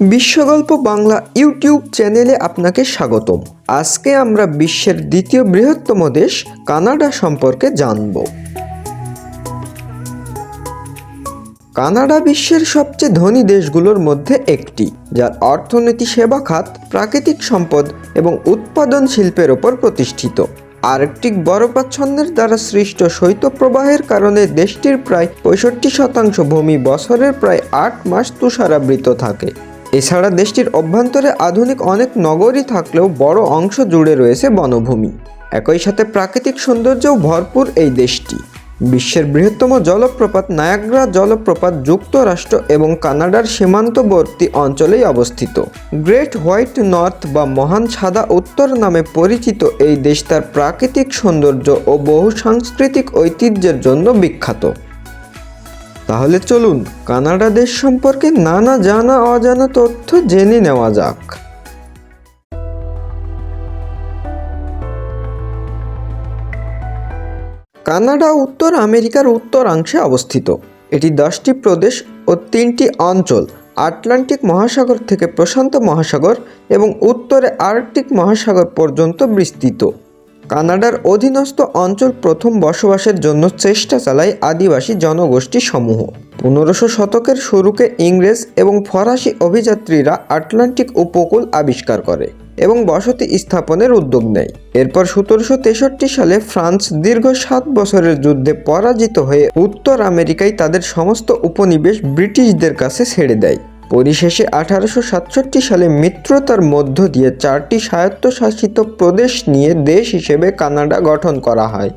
বিশ্বগল্প Bangla YouTube চ্যানেলে আপনাকে স্বাগতম। আজকে আমরা বিশ্বের দ্বিতীয় বৃহত্তম দেশ কানাডা সম্পর্কে জানব। কানাডা বিশ্বের সবচেয়ে ধনী দেশগুলোর মধ্যে একটি, যার অর্থনীতি সেবা খাত, প্রাকৃতিক সম্পদ এবং উৎপাদন শিল্পের ওপর প্রতিষ্ঠিত। আর্কটিক বরফাচ্ছন্নের দ্বারা সৃষ্ট শৈত্যপ্রবাহের কারণে দেশটির প্রায় পঁয়ষট্টি শতাংশ ভূমি বছরের প্রায় আট মাস তুষারাবৃত থাকে। এছাড়া দেশটির অভ্যন্তরে আধুনিক অনেক নগরী থাকলেও বড় অংশ জুড়ে রয়েছে বনভূমি। একই সাথে প্রাকৃতিক সৌন্দর্যও ভরপুর এই দেশটি। বিশ্বের বৃহত্তম জলপ্রপাত নায়াগ্রা জলপ্রপাত যুক্তরাষ্ট্র এবং কানাডার সীমান্তবর্তী অঞ্চলেই অবস্থিত। গ্রেট হোয়াইট নর্থ বা মহান সাদা উত্তর নামে পরিচিত এই দেশ তার প্রাকৃতিক সৌন্দর্য ও বহু সাংস্কৃতিক ঐতিহ্যের জন্য বিখ্যাত। তাহলে চলুন কানাডা দেশ সম্পর্কে নানা জানা অজানা তথ্য জেনে নেওয়া যাক। কানাডা উত্তর আমেরিকার উত্তরাংশে অবস্থিত। এটি দশটি প্রদেশ ও তিনটি অঞ্চল, আটলান্টিক মহাসাগর থেকে প্রশান্ত মহাসাগর এবং উত্তরে আর্কটিক মহাসাগর পর্যন্ত বিস্তৃত। কানাডার অধীনস্থ অঞ্চল প্রথম বসবাসের জন্য চেষ্টা চালায় আদিবাসী জনগোষ্ঠী সমূহ। পনেরোশো শতকের শুরুকে ইংরেজ এবং ফরাসি অভিযাত্রীরা আটলান্টিক উপকূল আবিষ্কার করে। এবং বসতি স্থাপনের উদ্যোগ নেয়। এরপর সতেরোশো তেষট্টি সালে ফ্রান্স দীর্ঘ সাত বছরের যুদ্ধে পরাজিত হয়ে উত্তর আমেরিকায় তাদের সমস্ত উপনিবেশ ব্রিটিশদের কাছে ছেড়ে দেয়। পরিশেষে আঠারোশো সাতষট্টি সালে মিত্রতার মধ্য দিয়ে চারটি স্বায়ত্তশাসিত প্রদেশ নিয়ে দেশ হিসেবে কানাডা গঠন করা হয়।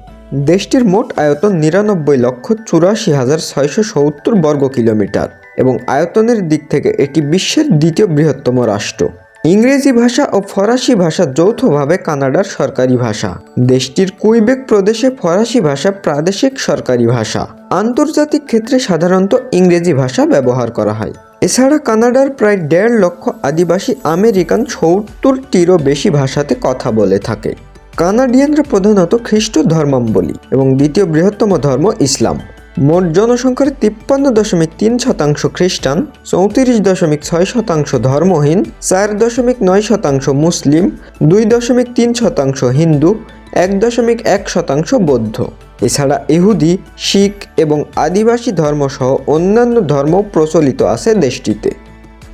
দেশটির মোট আয়তন নিরানব্বই লক্ষ চুরাশি হাজার ছয়শো সত্তর বর্গ কিলোমিটার এবং আয়তনের দিক থেকে এটি বিশ্বের দ্বিতীয় বৃহত্তম রাষ্ট্র। ইংরেজি ভাষা ও ফরাসি ভাষা যৌথভাবে কানাডার সরকারি ভাষা। দেশটির কুইবেক প্রদেশে ফরাসি ভাষা প্রাদেশিক সরকারি ভাষা। আন্তর্জাতিক ক্ষেত্রে সাধারণত ইংরেজি ভাষা ব্যবহার করা হয়। এছাড়া কানাডার প্রায় দেড় লক্ষ আদিবাসী আমেরিকান সত্তরটিরও বেশি ভাষাতে কথা বলে থাকে। কানাডিয়ানরা প্রধানত খ্রিস্ট ধর্মাবলী এবং দ্বিতীয় বৃহত্তম ধর্ম ইসলাম। মোট জনসংখ্যার তিপ্পান্ন দশমিক তিন শতাংশ খ্রিস্টান, চৌত্রিশ দশমিক ছয় শতাংশ ধর্মহীন, চার দশমিক নয় শতাংশ মুসলিম, দুই দশমিক তিন শতাংশ হিন্দু, এক দশমিক এক শতাংশ বৌদ্ধ। এছাড়া ইহুদি, শিখ এবং আদিবাসী ধর্মসহ অন্যান্য ধর্ম প্রচলিত আছে দেশটিতে।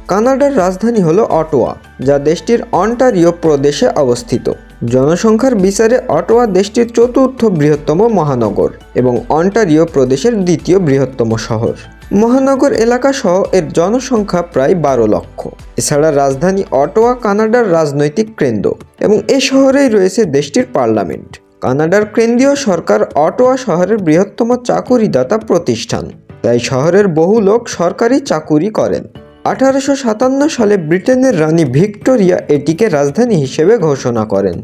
কানাডার রাজধানী হল অটোয়া, যা দেশটির অন্টারিও প্রদেশে অবস্থিত। জনসংখ্যার বিচারে অটোয়া দেশটির চতুর্থ বৃহত্তম মহানগর এবং অন্টারিও প্রদেশের দ্বিতীয় বৃহত্তম শহর। মহানগর এলাকা সহ এর জনসংখ্যা প্রায় বারো লক্ষ। এছাড়া রাজধানী অটোয়া কানাডার রাজনৈতিক কেন্দ্র এবং এ শহরেই রয়েছে দেশটির পার্লামেন্ট। কানাডার কেন্দ্রীয় সরকার অটোয়া শহরের বৃহত্তম চাকুরিদাতা প্রতিষ্ঠান। তাই শহরের বহু লোক সরকারি চাকুরি করেন। আঠারোশো সাতান্ন সালে ব্রিটেনের রানী ভিক্টোরিয়া এটিকে রাজধানী হিসেবে ঘোষণা করেন।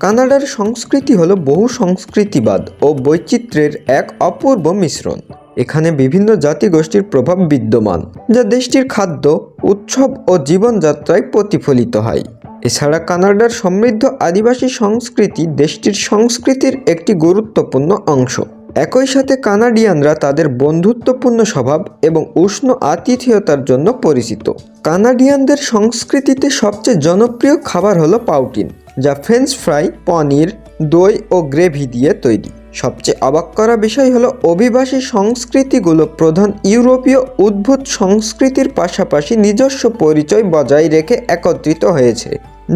কানাডার সংস্কৃতি হল বহু সংস্কৃতিবাদ ও বৈচিত্র্যের এক অপূর্ব মিশ্রণ। এখানে বিভিন্ন জাতিগোষ্ঠীর প্রভাব বিদ্যমান, যা দেশটির খাদ্য, উৎসব ও জীবনযাত্রায় প্রতিফলিত হয়। এছাড়া কানাডার সমৃদ্ধ আদিবাসী সংস্কৃতি দেশটির সংস্কৃতির একটি গুরুত্বপূর্ণ অংশ। একই সাথে কানাডিয়ানরা তাদের বন্ধুত্বপূর্ণ স্বভাব এবং উষ্ণ আতিথেয়তার জন্য পরিচিত। কানাডিয়ানদের সংস্কৃতিতে সবচেয়ে জনপ্রিয় খাবার হলো পাউটিন, যা ফ্রেঞ্চ ফ্রাই, পনির, দই ও গ্রেভি দিয়ে তৈরি। সবচেয়ে অবাক করা বিষয় হলো অভিবাসী সংস্কৃতিগুলো প্রধান ইউরোপীয় উদ্ভূত সংস্কৃতির পাশাপাশি নিজস্ব পরিচয় বজায় রেখে একত্রিত হয়েছে,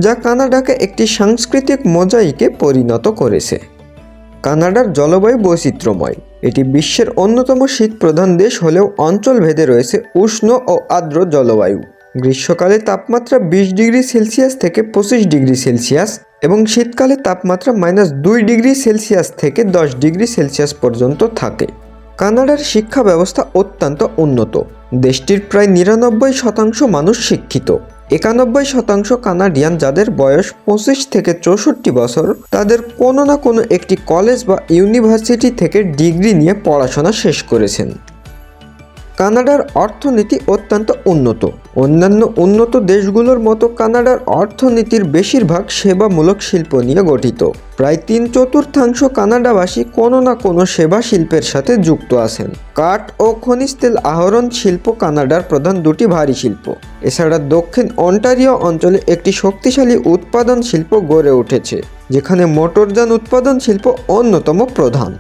যা কানাডাকে একটি সাংস্কৃতিক মোজাইকে পরিণত করেছে। কানাডার জলবায়ু বৈচিত্র্যময়। এটি বিশ্বের অন্যতম শীত প্রধান দেশ হলেও অঞ্চল ভেদে রয়েছে উষ্ণ ও আর্দ্র জলবায়ু। গ্রীষ্মকালে তাপমাত্রা বিশ ডিগ্রি সেলসিয়াস থেকে পঁচিশ ডিগ্রি সেলসিয়াস এবং শীতকালে তাপমাত্রা মাইনাস দুই ডিগ্রি সেলসিয়াস থেকে দশ ডিগ্রি সেলসিয়াস পর্যন্ত থাকে। কানাডার শিক্ষা ব্যবস্থা অত্যন্ত উন্নত। দেশটির প্রায় নিরানব্বই শতাংশ মানুষ শিক্ষিত। একানব্বই শতাংশ কানাডিয়ান যাদের বয়স পঁচিশ থেকে চৌষট্টি বছর, তাদের কোনো না কোনো একটি কলেজ বা ইউনিভার্সিটি থেকে ডিগ্রি নিয়ে পড়াশোনা শেষ করেছেন। কানাডার অর্থনীতি অত্যন্ত উন্নত। অন্যান্য উন্নত দেশগুলোর মতো কানাডার অর্থনীতির বেশিরভাগ সেবামূলক শিল্প নিয়ে গঠিত। প্রায় তিন চতুর্থাংশ কানাডাবাসী কোনো না কোনো সেবা শিল্পের সাথে যুক্ত আছেন। কাঠ ও খনিজ তেল আহরণ শিল্প কানাডার প্রধান দুটি ভারী শিল্প। এছাড়া দক্ষিণ অন্টারিও অঞ্চলে একটি শক্তিশালী উৎপাদন শিল্প গড়ে উঠেছে, যেখানে মোটরযান উৎপাদন শিল্প অন্যতম প্রধান।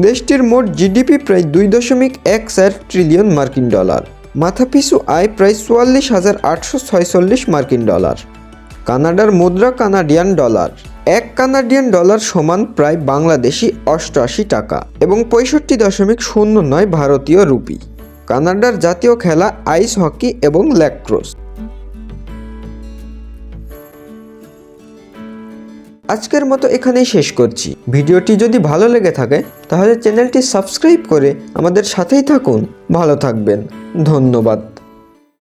দেশটির মোট জিডিপি প্রায় দুই দশমিক এক চার ট্রিলিয়ন মার্কিন ডলার। মাথাপিছু আয় প্রায় চুয়াল্লিশ হাজার আটশো ছয়চল্লিশ মার্কিন ডলার। কানাডার মুদ্রা কানাডিয়ান ডলার। এক কানাডিয়ান ডলার সমান প্রায় বাংলাদেশি অষ্টআশি টাকা এবং পঁয়ষট্টি দশমিক শূন্য নয় ভারতীয় রুপি। কানাডার জাতীয় খেলা আইস হকি এবং ল্যাক্রোস। আজকের মতো এখানেই শেষ করছি। ভিডিওটি যদি ভালো লেগে থাকে, তাহলে চ্যানেলটি সাবস্ক্রাইব করে আমাদের সাথেই থাকুন। ভালো থাকবেন। ধন্যবাদ।